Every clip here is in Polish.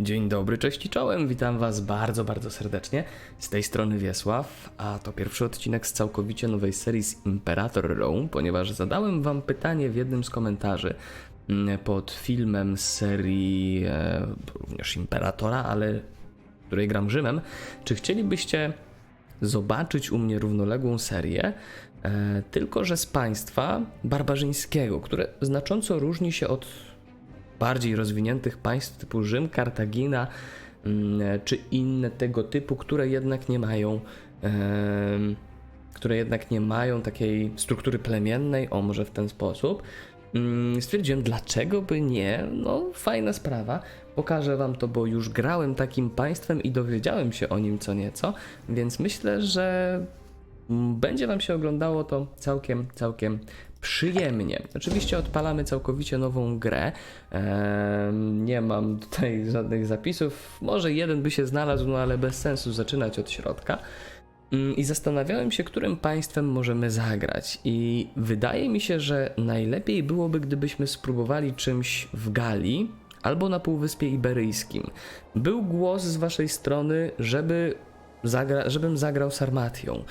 Dzień dobry, cześć i czołem, witam was bardzo, bardzo serdecznie. Z tej strony Wiesław, a to pierwszy odcinek z całkowicie nowej serii z Imperator Rome, ponieważ zadałem wam pytanie w jednym z komentarzy mm, pod filmem z serii e, również Imperatora, ale której gram Rzymem. Czy chcielibyście zobaczyć u mnie równoległą serię, e, tylko że z państwa barbarzyńskiego, które znacząco różni się od bardziej rozwiniętych państw typu Rzym, Kartagina mm, czy inne tego typu, które jednak nie mają które jednak nie mają takiej struktury plemiennej, o może w ten sposób. Mm, Stwierdziłem, dlaczego by nie? No, fajna sprawa. Pokażę wam to, bo już grałem takim państwem i dowiedziałem się o nim co nieco, więc myślę, że będzie wam się oglądało to całkiem, całkiem przyjemnie. Oczywiście odpalamy całkowicie nową grę. Nie mam tutaj żadnych zapisów. Może jeden by się znalazł, no ale bez sensu zaczynać od środka. Mm, I zastanawiałem się, którym państwem możemy zagrać. I wydaje mi się, że najlepiej byłoby, gdybyśmy spróbowali czymś w Galii albo na Półwyspie Iberyjskim. Był głos z waszej strony, żeby zagra- żebym zagrał Sarmatią,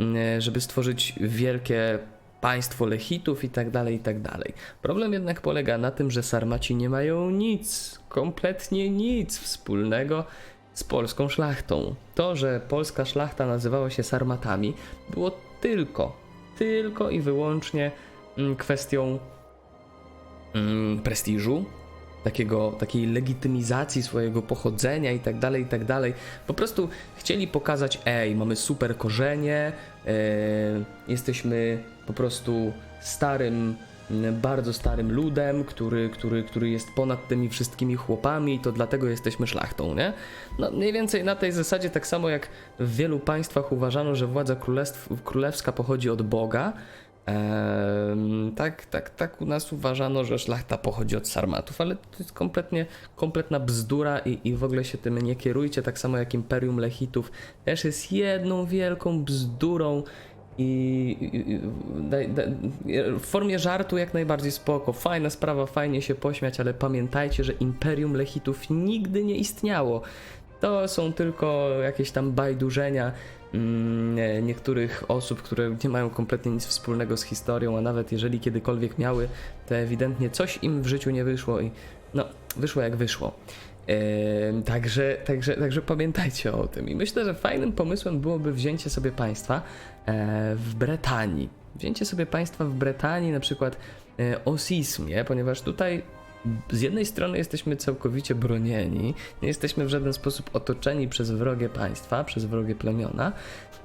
mm, żeby stworzyć wielkie państwo Lechitów i tak dalej, i tak dalej. Problem jednak polega na tym, że Sarmaci nie mają nic, kompletnie nic wspólnego z polską szlachtą. To, że polska szlachta nazywała się Sarmatami, było tylko, tylko i wyłącznie mm, kwestią mm, prestiżu, takiego, takiej legitymizacji swojego pochodzenia i tak dalej, i tak dalej. Po prostu chcieli pokazać, ej, mamy super korzenie, e, jesteśmy po prostu starym, bardzo starym ludem, który, który, który jest ponad tymi wszystkimi chłopami i to dlatego jesteśmy szlachtą, nie? No mniej więcej na tej zasadzie, tak samo jak w wielu państwach uważano, że władza królewska pochodzi od Boga, Ehm, tak, tak, tak u nas uważano, że szlachta pochodzi od sarmatów, ale to jest kompletnie, kompletna bzdura i, i w ogóle się tym nie kierujcie, tak samo jak Imperium Lechitów też jest jedną wielką bzdurą i, i, daj, w formie żartu jak najbardziej spoko, fajna sprawa, fajnie się pośmiać, ale pamiętajcie, że Imperium Lechitów nigdy nie istniało. To są tylko jakieś tam bajdurzenia mm, nie- niektórych osób, które nie mają kompletnie nic wspólnego z historią, a nawet jeżeli kiedykolwiek miały, to ewidentnie coś im w życiu nie wyszło i no, wyszło jak wyszło. Także, także, także pamiętajcie o tym. I myślę, że fajnym pomysłem byłoby wzięcie sobie państwa e, w Bretanii. Wzięcie sobie państwa w Bretanii, na przykład e, Osismie, ponieważ tutaj z jednej strony jesteśmy całkowicie bronieni, nie jesteśmy w żaden sposób otoczeni przez wrogie państwa, przez wrogie plemiona.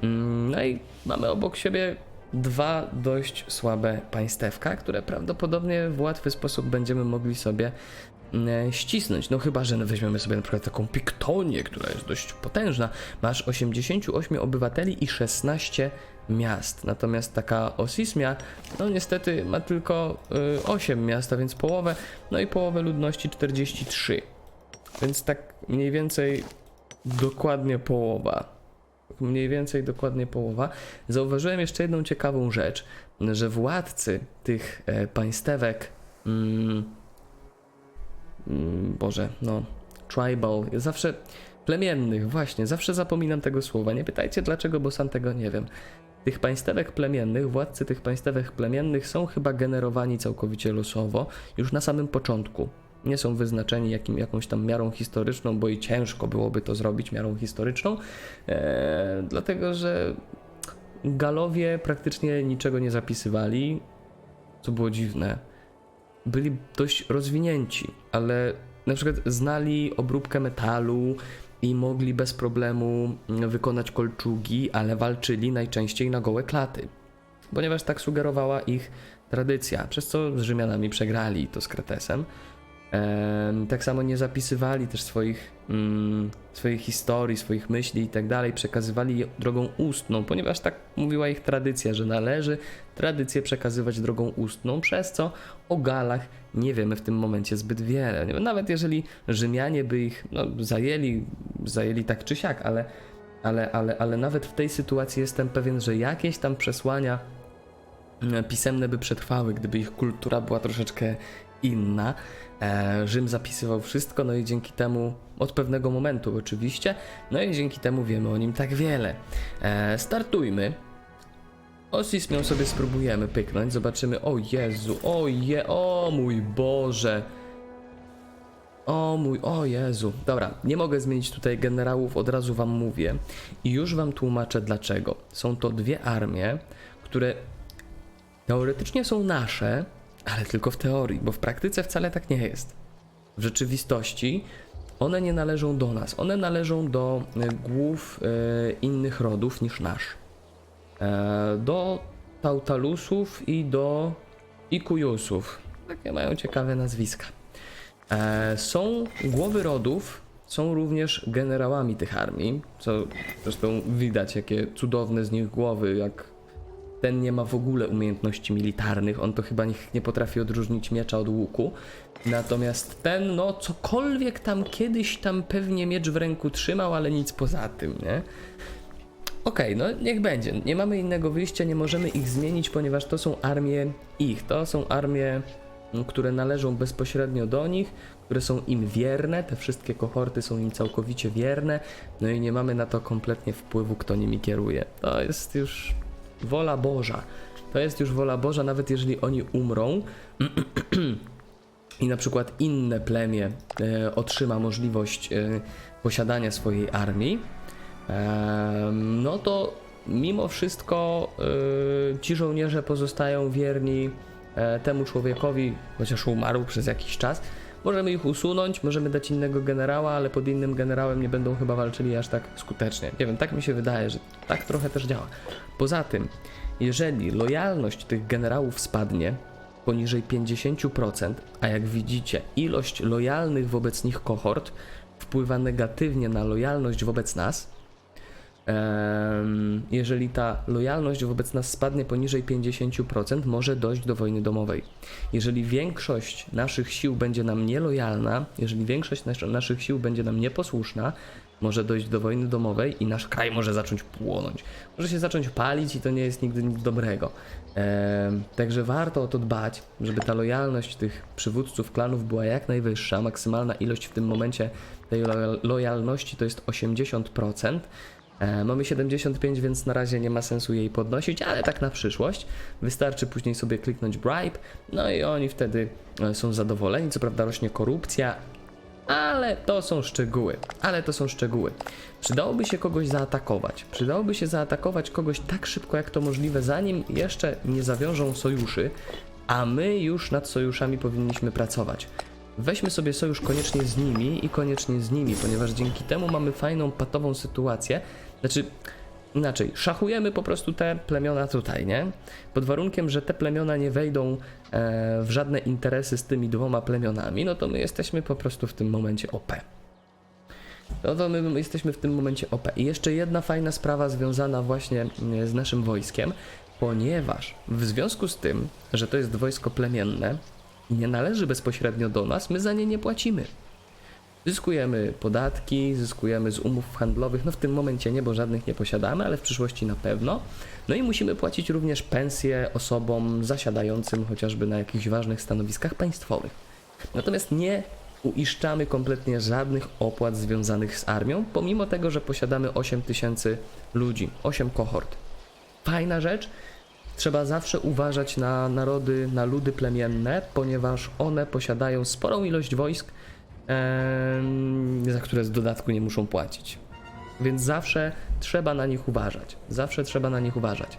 Mm, No i mamy obok siebie dwa dość słabe państewka, które prawdopodobnie w łatwy sposób będziemy mogli sobie ścisnąć. No chyba, że weźmiemy sobie na przykład taką Piktonię, która jest dość potężna. Masz 88 obywateli i 16 miast. Natomiast taka Osismia, no niestety ma tylko y, 8 miast, a więc połowę, no i połowę ludności 43. Więc tak mniej więcej dokładnie połowa. Mniej więcej dokładnie połowa. Zauważyłem jeszcze jedną ciekawą rzecz, że władcy tych e, państewek, mm, Boże, no, tribal, zawsze plemiennych, właśnie, zawsze zapominam tego słowa. Nie pytajcie dlaczego, bo sam tego nie wiem. Tych państewek plemiennych, władcy tych państewek plemiennych są chyba generowani całkowicie losowo już na samym początku. Nie są wyznaczeni jakim, jakąś tam miarą historyczną, bo i ciężko byłoby to zrobić miarą historyczną, e, dlatego że Galowie praktycznie niczego nie zapisywali, co było dziwne. Byli dość rozwinięci, ale na przykład znali obróbkę metalu i mogli bez problemu mm, wykonać kolczugi, ale walczyli najczęściej na gołe klaty, ponieważ tak sugerowała ich tradycja, przez co z Rzymianami przegrali to z Kretesem. Tak samo nie zapisywali też swoich, mm, swoich historii, swoich myśli i tak dalej, przekazywali je drogą ustną, ponieważ tak mówiła ich tradycja, że należy tradycję przekazywać drogą ustną, przez co o Galach nie wiemy w tym momencie zbyt wiele. Nawet jeżeli Rzymianie by ich no, zajęli, zajęli tak czy siak, ale, ale, ale, ale nawet w tej sytuacji jestem pewien, że jakieś tam przesłania mm, pisemne by przetrwały, gdyby ich kultura była troszeczkę inna. E, Rzym zapisywał wszystko, no i dzięki temu, od pewnego momentu oczywiście, no i dzięki temu wiemy o nim tak wiele. E, startujmy. Osismią sobie spróbujemy pyknąć, zobaczymy. O Jezu, o je, o mój Boże. O mój, o Jezu. Dobra, nie mogę zmienić tutaj generałów, od razu wam mówię. I już wam tłumaczę dlaczego. Są to dwie armie, które teoretycznie są nasze, ale tylko w teorii, bo w praktyce wcale tak nie jest. W rzeczywistości one nie należą do nas. One należą do e, głów e, innych rodów niż nasz. E, do Tautalusów i do Ikujusów. Takie mają ciekawe nazwiska. Są głowy rodów, są również generałami tych armii, co zresztą widać, jakie cudowne z nich głowy, jak ten nie ma w ogóle umiejętności militarnych, on to chyba nie, nie potrafi odróżnić miecza od łuku. Natomiast ten, no cokolwiek tam kiedyś tam pewnie miecz w ręku trzymał, ale nic poza tym, nie? Okej, no niech będzie. Nie mamy innego wyjścia, nie możemy ich zmienić, ponieważ to są armie ich. To są armie, m, które należą bezpośrednio do nich, które są im wierne. Te wszystkie kohorty są im całkowicie wierne. No i nie mamy na to kompletnie wpływu, kto nimi kieruje. To jest już wola Boża. To jest już wola Boża, nawet jeżeli oni umrą i na przykład inne plemię e, otrzyma możliwość e, posiadania swojej armii, Em, no to mimo wszystko y, ci żołnierze pozostają wierni e, temu człowiekowi, chociaż umarł przez jakiś czas. Możemy ich usunąć, możemy dać innego generała, ale pod innym generałem nie będą chyba walczyli aż tak skutecznie. Nie wiem, tak mi się wydaje, że tak trochę też działa. Poza tym, jeżeli lojalność tych generałów spadnie poniżej 50%, a jak widzicie, ilość lojalnych wobec nich kohort wpływa negatywnie na lojalność wobec nas, jeżeli ta lojalność wobec nas spadnie poniżej 50%, może dojść do wojny domowej. Jeżeli większość naszych sił będzie nam nielojalna, jeżeli większość nas- naszych sił będzie nam nieposłuszna, może dojść do wojny domowej i nasz kraj może zacząć płonąć. Może się zacząć palić i to nie jest nigdy nic dobrego. Także warto o to dbać, żeby ta lojalność tych przywódców klanów była jak najwyższa. Maksymalna ilość w tym momencie tej lo- lojalności to jest 80%. E, Mamy 75, więc na razie nie ma sensu jej podnosić, ale tak na przyszłość. Wystarczy później sobie kliknąć bribe, no i oni wtedy e, są zadowoleni. Co prawda rośnie korupcja, ale to są szczegóły. Ale to są szczegóły. Przydałoby się kogoś zaatakować. Przydałoby się zaatakować kogoś tak szybko jak to możliwe, zanim jeszcze nie zawiążą sojuszy, a my już nad sojuszami powinniśmy pracować. Weźmy sobie sojusz koniecznie z nimi i koniecznie z nimi, ponieważ dzięki temu mamy fajną patową sytuację. Znaczy, inaczej, szachujemy po prostu te plemiona tutaj, nie? Pod warunkiem, że te plemiona nie wejdą e, w żadne interesy z tymi dwoma plemionami, no to my jesteśmy po prostu w tym momencie OP. No to my jesteśmy w tym momencie OP. I jeszcze jedna fajna sprawa związana właśnie mm, z naszym wojskiem, ponieważ w związku z tym, że to jest wojsko plemienne i nie należy bezpośrednio do nas, my za nie nie płacimy. Zyskujemy podatki, zyskujemy z umów handlowych, no w tym momencie nie, bo żadnych nie posiadamy, ale w przyszłości na pewno. No i musimy płacić również pensje osobom zasiadającym chociażby na jakichś ważnych stanowiskach państwowych. Natomiast nie uiszczamy kompletnie żadnych opłat związanych z armią, pomimo tego, że posiadamy 8 tysięcy ludzi, 8 kohort. Fajna rzecz, trzeba zawsze uważać na narody, na ludy plemienne, ponieważ one posiadają sporą ilość wojsk, za które z dodatku nie muszą płacić. Więc zawsze trzeba na nich uważać. Zawsze trzeba na nich uważać.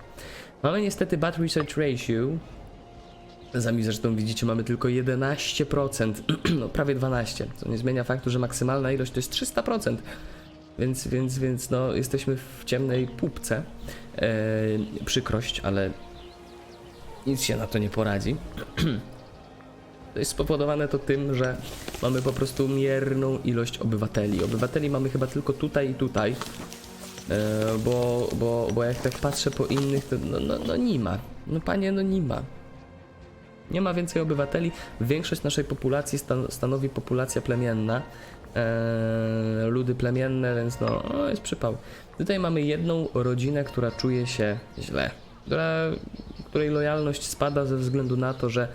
Mamy niestety bad research ratio. Sami zresztą widzicie, mamy tylko 11%, no prawie 12%, co nie zmienia faktu, że maksymalna ilość to jest 300%. Więc, więc, więc no, jesteśmy w ciemnej pupce. E, przykrość, ale nic się na to nie poradzi. To jest spowodowane to tym, że mamy po prostu mierną ilość obywateli. Obywateli mamy chyba tylko tutaj i tutaj. E, bo, bo, bo jak tak patrzę po innych, to no, no, no nie ma. No panie, no nie ma. Nie ma więcej obywateli. Większość naszej populacji stan stanowi populacja plemienna. E, ludy plemienne, więc no, no jest przypał. Tutaj mamy jedną rodzinę, która czuje się źle. Która, której lojalność spada ze względu na to, że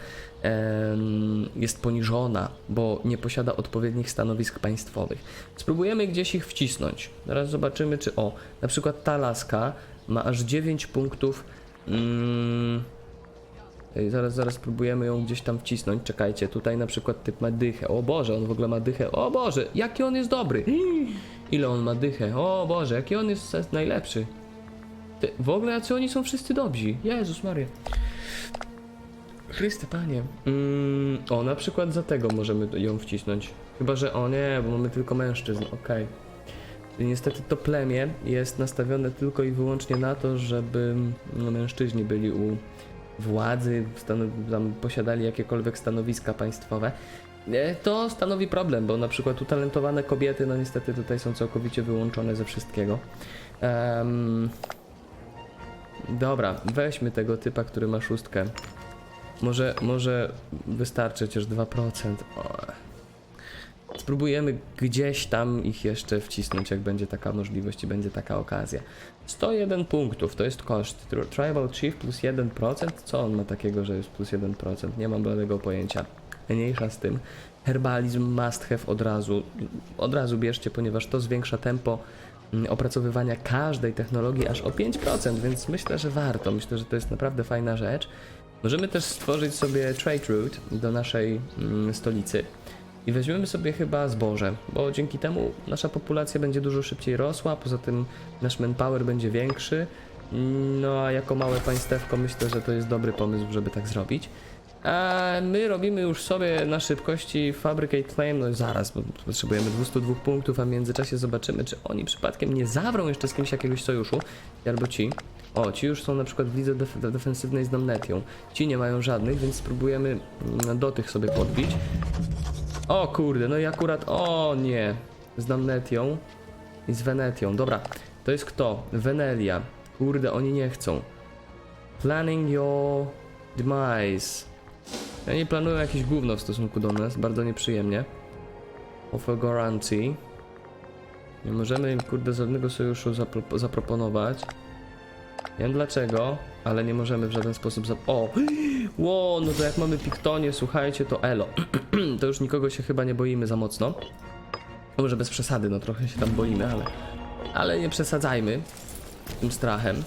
jest poniżona, bo nie posiada odpowiednich stanowisk państwowych. Spróbujemy gdzieś ich wcisnąć. Teraz zobaczymy, czy o, na przykład ta laska ma aż 9 punktów. Mm, Zaraz, zaraz spróbujemy ją gdzieś tam wcisnąć. Czekajcie, tutaj na przykład typ ma dychę. O Boże, on w ogóle ma dychę. O Boże, jaki on jest dobry. Ile on ma dychę. O Boże, jaki on jest najlepszy. Ty, w ogóle jacy oni są wszyscy dobrzy. Jezus Maria. Chryste Panie. Mm, o, na przykład za tego możemy ją wcisnąć. Chyba, że o nie, bo mamy tylko mężczyzn. Okej. Czyli Niestety to plemię jest nastawione tylko i wyłącznie na to, żeby no, mężczyźni byli u władzy, tam posiadali jakiekolwiek stanowiska państwowe. E, To stanowi problem, bo na przykład utalentowane kobiety, no niestety tutaj są całkowicie wyłączone ze wszystkiego. Em, dobra, weźmy tego typa, który ma szóstkę. Może, może wystarczy chociaż 2%. O. Spróbujemy gdzieś tam ich jeszcze wcisnąć, jak będzie taka możliwość i będzie taka okazja. 101 punktów to jest koszt. Tri- Tribal Chief plus 1%. Co on ma takiego, że jest plus 1%? Nie mam bladego pojęcia. Mniejsza z tym. Herbalizm must have od razu. Od razu bierzcie, ponieważ to zwiększa tempo mm, opracowywania każdej technologii aż o 5%, więc myślę, że warto. Myślę, że to jest naprawdę fajna rzecz. Możemy też stworzyć sobie trade route do naszej mm, stolicy. I weźmiemy sobie chyba zboże, bo dzięki temu nasza populacja będzie dużo szybciej rosła, poza tym nasz manpower będzie większy. No a jako małe państewko myślę, że to jest dobry pomysł, żeby tak zrobić. A my robimy już sobie na szybkości Fabricate Claim, no zaraz, bo potrzebujemy 202 punktów, a w międzyczasie zobaczymy, czy oni przypadkiem nie zawrą jeszcze z kimś jakiegoś sojuszu, albo ci. O, ci już są na przykład w lidze def defensywnej z Nomnetią. Ci nie mają żadnych, więc spróbujemy mm, do tych sobie podbić. O kurde, no i akurat, o nie, z Damnetią i z Venetią. Dobra, to jest kto? Venelia. Kurde, oni nie chcą. Planning your demise. Oni planują jakieś gówno w stosunku do nas, bardzo nieprzyjemnie. Offer guarantee. Nie możemy im kurde żadnego sojuszu zapro zaproponować. Nie wiem dlaczego, ale nie możemy w żaden sposób zap... O! Ło, no to jak mamy Piktonie, słuchajcie, to elo. to już nikogo się chyba nie boimy za mocno. Może bez przesady, no trochę się tam boimy, ale... Ale nie przesadzajmy tym strachem.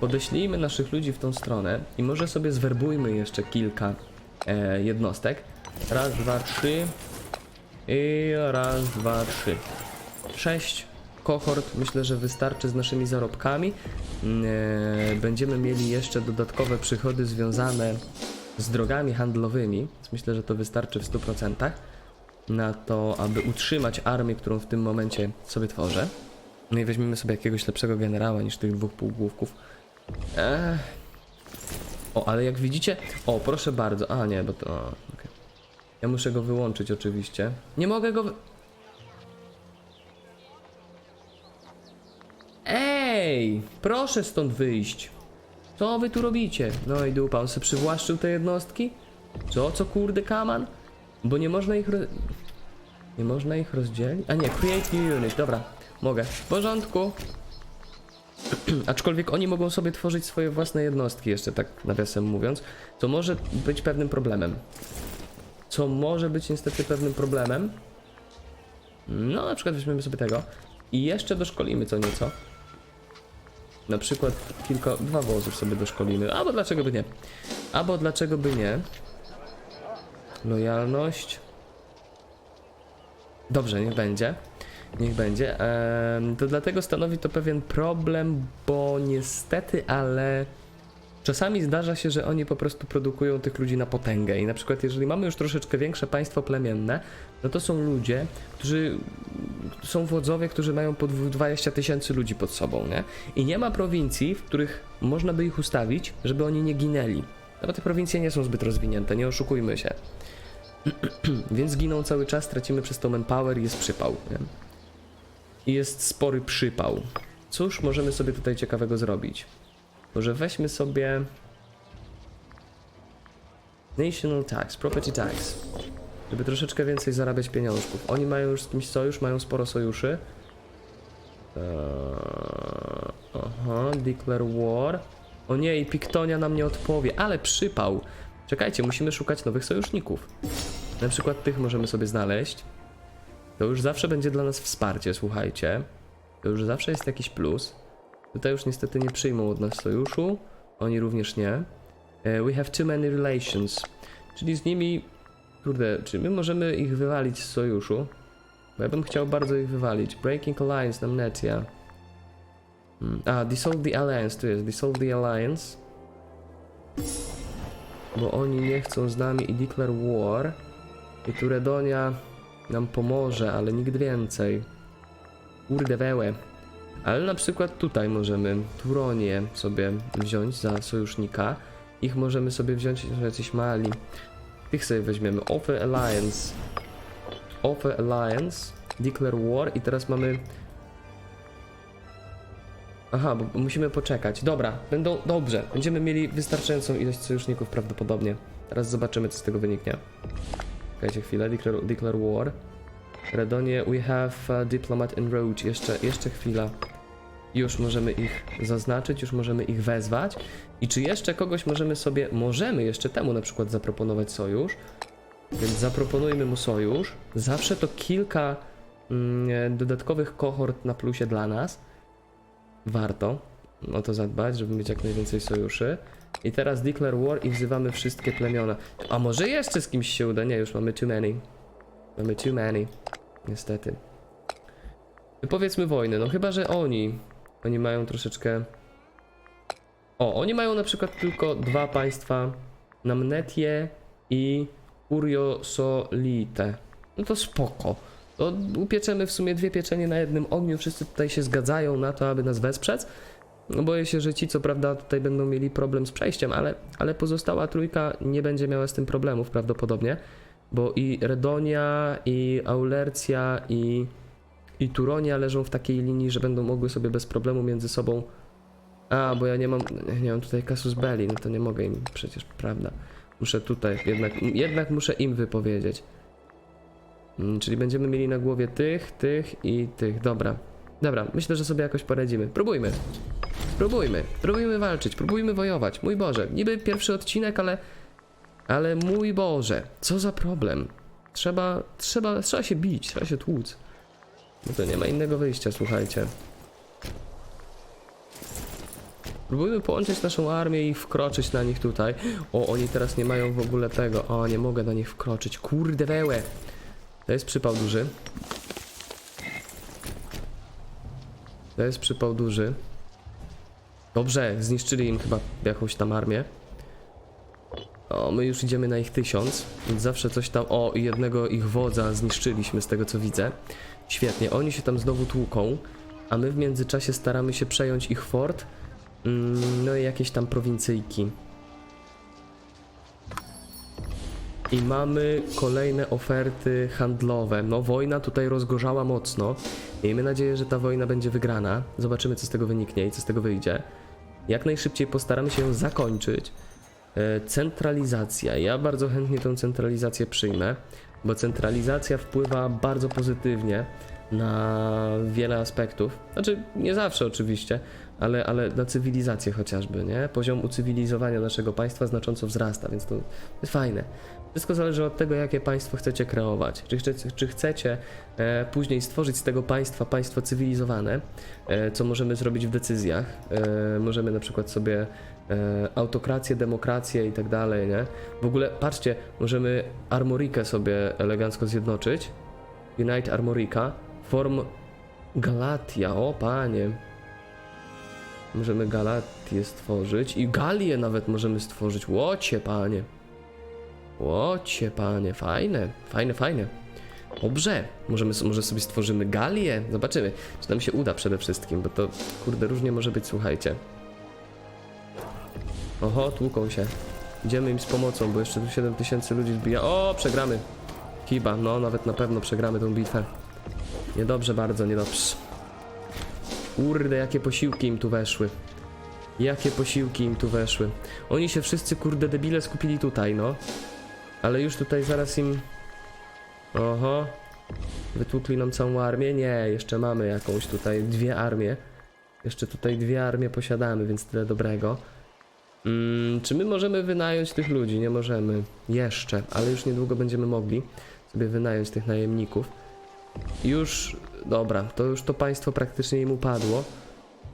Podeślijmy naszych ludzi w tą stronę i może sobie zwerbujmy jeszcze kilka e, jednostek. Raz, dwa, trzy. I raz, dwa, trzy. Sześć kohort myślę, że wystarczy z naszymi zarobkami. E, Będziemy mieli jeszcze dodatkowe przychody związane z drogami handlowymi, więc myślę, że to wystarczy w 100% na to, aby utrzymać armię, którą w tym momencie sobie tworzę. No i weźmiemy sobie jakiegoś lepszego generała niż tych dwóch półgłówków. Eee. O, ale jak widzicie... O, proszę bardzo. A, nie, bo to... a, okej. Ja muszę go wyłączyć oczywiście. Nie mogę go... Ej! Proszę stąd wyjść. Co wy tu robicie? No i dupa, on sobie przywłaszczył te jednostki? Co, co kurde kaman? Bo nie można ich... Ro... Nie można ich rozdzielić? A nie, create new unit, dobra. Mogę. W porządku. Aczkolwiek oni mogą sobie tworzyć swoje własne jednostki, jeszcze tak nawiasem mówiąc, co może być pewnym problemem. Co może być niestety pewnym problemem. No, na przykład weźmiemy sobie tego i jeszcze doszkolimy co nieco. Na przykład kilka, dwa wozów sobie doszkolimy, albo dlaczego by nie. Albo dlaczego by nie. Lojalność. Dobrze, niech będzie. Niech będzie. To dlatego stanowi to pewien problem, bo niestety, ale czasami zdarza się, że oni po prostu produkują tych ludzi na potęgę. I na przykład, jeżeli mamy już troszeczkę większe państwo plemienne, no to są ludzie, którzy są wodzowie, którzy mają po dwu- 20 tysięcy ludzi pod sobą, nie? I nie ma prowincji, w których można by ich ustawić, żeby oni nie ginęli. No bo te prowincje nie są zbyt rozwinięte, nie oszukujmy się. Więc giną cały czas, tracimy przez to manpower i jest przypał, nie? I jest spory przypał. Cóż możemy sobie tutaj ciekawego zrobić? Może weźmy sobie... National Tax, Property Tax. Żeby troszeczkę więcej zarabiać pieniążków. Oni mają już z kimś sojusz, mają sporo sojuszy. Eee, aha, declare war. O nie, i Piktonia nam nie odpowie, ale przypał. Czekajcie, musimy szukać nowych sojuszników. Na przykład tych możemy sobie znaleźć. To już zawsze będzie dla nas wsparcie, słuchajcie. To już zawsze jest jakiś plus. Tutaj już niestety nie przyjmą od nas sojuszu. Oni również nie. E, We have too many relations. Czyli z nimi... Kurde, czy my możemy ich wywalić z sojuszu? Bo ja bym chciał bardzo ich wywalić. Breaking Alliance, Namnetia. Hmm. A, Dissolve the Alliance, tu jest. Dissolve the Alliance. Bo oni nie chcą z nami i Declare War. I tu Redonia nam pomoże, ale nigdy więcej. Kurde wełe. Ale na przykład tutaj możemy Turonię sobie wziąć za sojusznika. Ich możemy sobie wziąć, że jacyś mali. Tych sobie weźmiemy. Offer Alliance. Offer Alliance. Declare War. I teraz mamy... Aha, bo musimy poczekać. Dobra, będą... Dobrze. Będziemy mieli wystarczającą ilość sojuszników prawdopodobnie. Teraz zobaczymy, co z tego wyniknie. Czekajcie chwilę. Declare, declare War. Redonie, we have diplomat en route. Jeszcze, jeszcze chwila. Już możemy ich zaznaczyć, już możemy ich wezwać. I czy jeszcze kogoś możemy sobie, możemy jeszcze temu na przykład zaproponować sojusz. Więc zaproponujmy mu sojusz. Zawsze to kilka mm, dodatkowych kohort na plusie dla nas. Warto o to zadbać, żeby mieć jak najwięcej sojuszy. I teraz declare war i wzywamy wszystkie plemiona. A może jeszcze z kimś się uda? Nie, już mamy too many. Mamy too many. Niestety. Powiedzmy wojnę, no chyba, że oni. Oni mają troszeczkę. O, oni mają na przykład tylko dwa państwa. Namnetie i Uriosolite. No to spoko. To upieczemy w sumie dwie pieczenie na jednym ogniu. Wszyscy tutaj się zgadzają na to, aby nas wesprzeć. No boję się, że ci co prawda tutaj będą mieli problem z przejściem, ale, ale pozostała trójka nie będzie miała z tym problemów prawdopodobnie. Bo i Redonia, i Aulercja, i, i Turonia leżą w takiej linii, że będą mogły sobie bez problemu między sobą. A, bo ja nie mam, nie mam tutaj Casus Belli, no to nie mogę im przecież, prawda? Muszę tutaj, jednak, jednak muszę im wypowiedzieć. Mm, Czyli będziemy mieli na głowie tych, tych i tych. Dobra. Dobra, myślę, że sobie jakoś poradzimy. Próbujmy. Próbujmy. Próbujmy walczyć, próbujmy wojować. Mój Boże, niby pierwszy odcinek, ale. Ale mój Boże, co za problem. Trzeba, trzeba, trzeba się bić, trzeba się tłuc. No to nie ma innego wyjścia, słuchajcie. Próbujmy połączyć naszą armię i wkroczyć na nich tutaj. O, oni teraz nie mają w ogóle tego. O, nie mogę na nich wkroczyć. Kurde wełe. To jest przypał duży. To jest przypał duży. Dobrze, zniszczyli im chyba jakąś tam armię. O, my już idziemy na ich tysiąc, więc zawsze coś tam... O, jednego ich wodza zniszczyliśmy z tego co widzę. Świetnie, oni się tam znowu tłuką, a my w międzyczasie staramy się przejąć ich fort. Mm, no i jakieś tam prowincyjki. I mamy kolejne oferty handlowe. No, wojna tutaj rozgorzała mocno. Miejmy nadzieję, że ta wojna będzie wygrana. Zobaczymy, co z tego wyniknie i co z tego wyjdzie. Jak najszybciej postaramy się ją zakończyć. E, Centralizacja. Ja bardzo chętnie tą centralizację przyjmę, bo centralizacja wpływa bardzo pozytywnie na wiele aspektów. Znaczy, nie zawsze oczywiście, ale, ale na cywilizację chociażby, nie? Poziom ucywilizowania naszego państwa znacząco wzrasta, więc to jest fajne. Wszystko zależy od tego, jakie państwo chcecie kreować. Czy chcecie, czy chcecie e, później stworzyć z tego państwa państwo cywilizowane, e, co możemy zrobić w decyzjach. E, możemy na przykład sobie e, autokrację, demokrację i tak dalej, nie? W ogóle, patrzcie, możemy Armorikę sobie elegancko zjednoczyć. Unite Armorica. Form Galatia, o panie. Możemy Galatię stworzyć i Galię nawet możemy stworzyć. Łocie, panie. Łocie, panie, fajne, fajne, fajne. Dobrze, możemy, może sobie stworzymy Galię. Zobaczymy, czy nam się uda przede wszystkim, bo to, kurde, różnie może być, słuchajcie. Oho, tłuką się. Idziemy im z pomocą, bo jeszcze tu 7000 ludzi zbija. O, przegramy. Chyba, no, nawet na pewno przegramy tą bitwę. Niedobrze bardzo, niedobrze. Kurde, jakie posiłki im tu weszły. Jakie posiłki im tu weszły. Oni się wszyscy, kurde, debile skupili tutaj, no. Ale już tutaj zaraz im... Oho. Wytłukli nam całą armię? Nie, jeszcze mamy jakąś tutaj, dwie armie. Jeszcze tutaj dwie armie posiadamy, więc tyle dobrego. Mm, czy my możemy wynająć tych ludzi? Nie możemy. Jeszcze, ale już niedługo będziemy mogli sobie wynająć tych najemników. Już, dobra, to już to państwo praktycznie im upadło.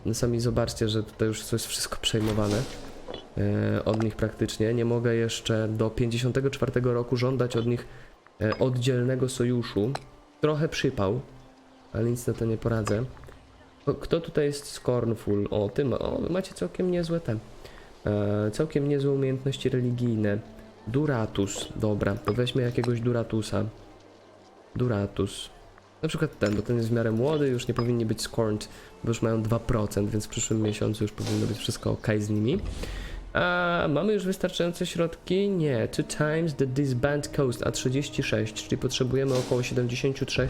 No Sami zobaczcie, że tutaj już jest wszystko przejmowane od nich praktycznie. Nie mogę jeszcze do 54 roku żądać od nich e, oddzielnego sojuszu. Trochę przypał, ale nic na to nie poradzę. O, Kto tutaj jest Scornful? O, ty ma, o, macie całkiem niezłe te. E, całkiem niezłe umiejętności religijne. Duratus, dobra, to weźmy jakiegoś Duratusa. Duratus. Na przykład ten, bo ten jest w miarę młody, już nie powinni być scorned, bo już mają 2%, więc w przyszłym miesiącu już powinno być wszystko ok z nimi. A mamy już wystarczające środki? Nie. Two times the disband cost, a 36, czyli potrzebujemy około 73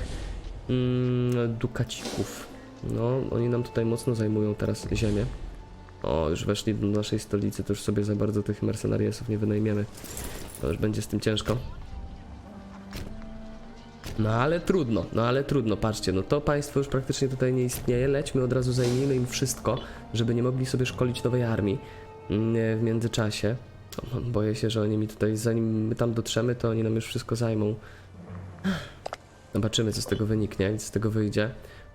mm, dukacików. No, oni nam tutaj mocno zajmują teraz ziemię. O, już weszli do naszej stolicy, to już sobie za bardzo tych mercenariusów nie wynajmiemy. To już będzie z tym ciężko. No ale trudno, no ale trudno, patrzcie, no to państwo już praktycznie tutaj nie istnieje, lećmy od razu zajmijmy im wszystko, żeby nie mogli sobie szkolić nowej armii w międzyczasie. Boję się, że oni mi tutaj, zanim my tam dotrzemy, to oni nam już wszystko zajmą. Zobaczymy, co z tego wyniknie, co z tego wyjdzie.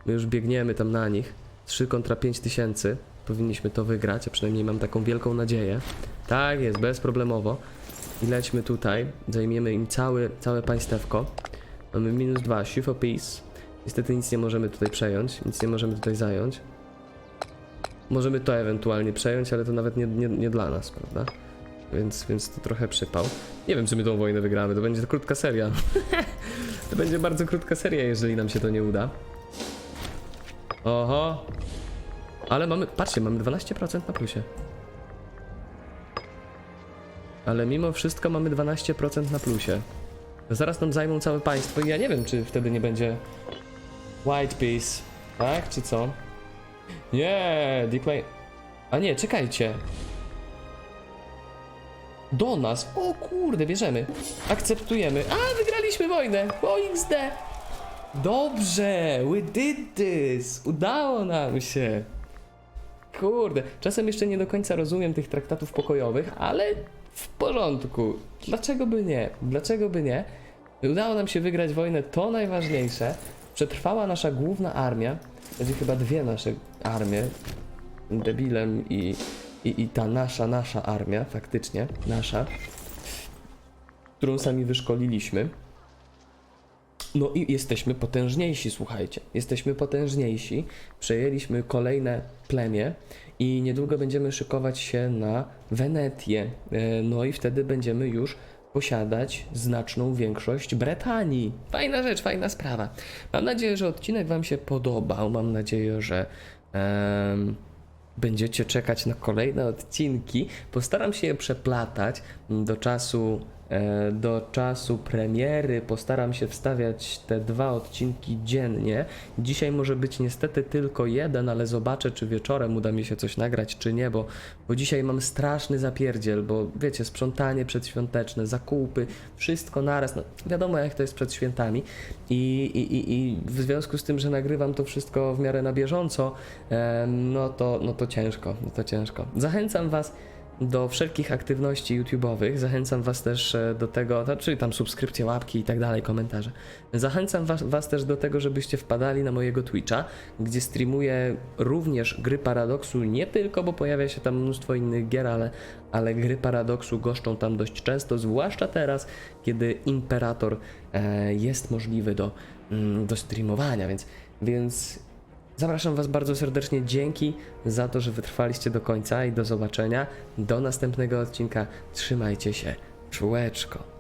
My już biegniemy tam na nich. 3 kontra 5 tysięcy. Powinniśmy to wygrać, a przynajmniej mam taką wielką nadzieję. Tak jest, bezproblemowo. I lećmy tutaj, zajmiemy im całe, całe państewko. Mamy minus 2, Shift of Peace. Niestety nic nie możemy tutaj przejąć, nic nie możemy tutaj zająć. Możemy to ewentualnie przejąć, ale to nawet nie, nie, nie dla nas, prawda? Więc, więc to trochę przypał. Nie wiem, czy my tą wojnę wygramy, to będzie to krótka seria. to będzie bardzo krótka seria, jeżeli nam się to nie uda. Oho. Ale mamy, patrzcie, mamy 12% na plusie. Ale mimo wszystko mamy 12% na plusie. Zaraz nam zajmą całe państwo i ja nie wiem, czy wtedy nie będzie White Peace, tak? Czy co? Nie, Decline... A nie, czekajcie. Do nas. O kurde, bierzemy. Akceptujemy. A, wygraliśmy wojnę. O XD. Dobrze, we did this. Udało nam się. Kurde, czasem jeszcze nie do końca rozumiem tych traktatów pokojowych, ale w porządku. Dlaczego by nie? Dlaczego by nie? Udało nam się wygrać wojnę, to najważniejsze. Przetrwała nasza główna armia, będzie chyba dwie nasze armie, debilem i, i, i ta nasza, nasza armia, faktycznie, nasza, którą sami wyszkoliliśmy. No i jesteśmy potężniejsi, słuchajcie. Jesteśmy potężniejsi. Przejęliśmy kolejne plemię i niedługo będziemy szykować się na Wenecję. E, No i wtedy będziemy już posiadać znaczną większość Bretanii. Fajna rzecz, fajna sprawa. Mam nadzieję, że odcinek Wam się podobał. Mam nadzieję, że. em, będziecie czekać na kolejne odcinki. Postaram się je przeplatać do czasu, do czasu premiery. Postaram się wstawiać te dwa odcinki dziennie. Dzisiaj może być niestety tylko jeden, ale zobaczę, czy wieczorem uda mi się coś nagrać, czy nie, bo, bo dzisiaj mam straszny zapierdziel, bo wiecie, sprzątanie przedświąteczne, zakupy, wszystko naraz. No, wiadomo, jak to jest przed świętami. I, i, i, w związku z tym, że nagrywam to wszystko w miarę na bieżąco, no to, no to ciężko, no to ciężko. Zachęcam Was do wszelkich aktywności YouTube'owych, zachęcam Was też e, do tego, czyli tam subskrypcje, łapki i tak dalej, komentarze. Zachęcam was, was też do tego, żebyście wpadali na mojego Twitcha, gdzie streamuję również gry Paradoksu, nie tylko, bo pojawia się tam mnóstwo innych gier, ale, ale gry Paradoksu goszczą tam dość często, zwłaszcza teraz, kiedy Imperator e, jest możliwy do, mm, do streamowania, więc, więc Zapraszam Was bardzo serdecznie. Dzięki za to, że wytrwaliście do końca i do zobaczenia. Do następnego odcinka. Trzymajcie się. Czułeczko.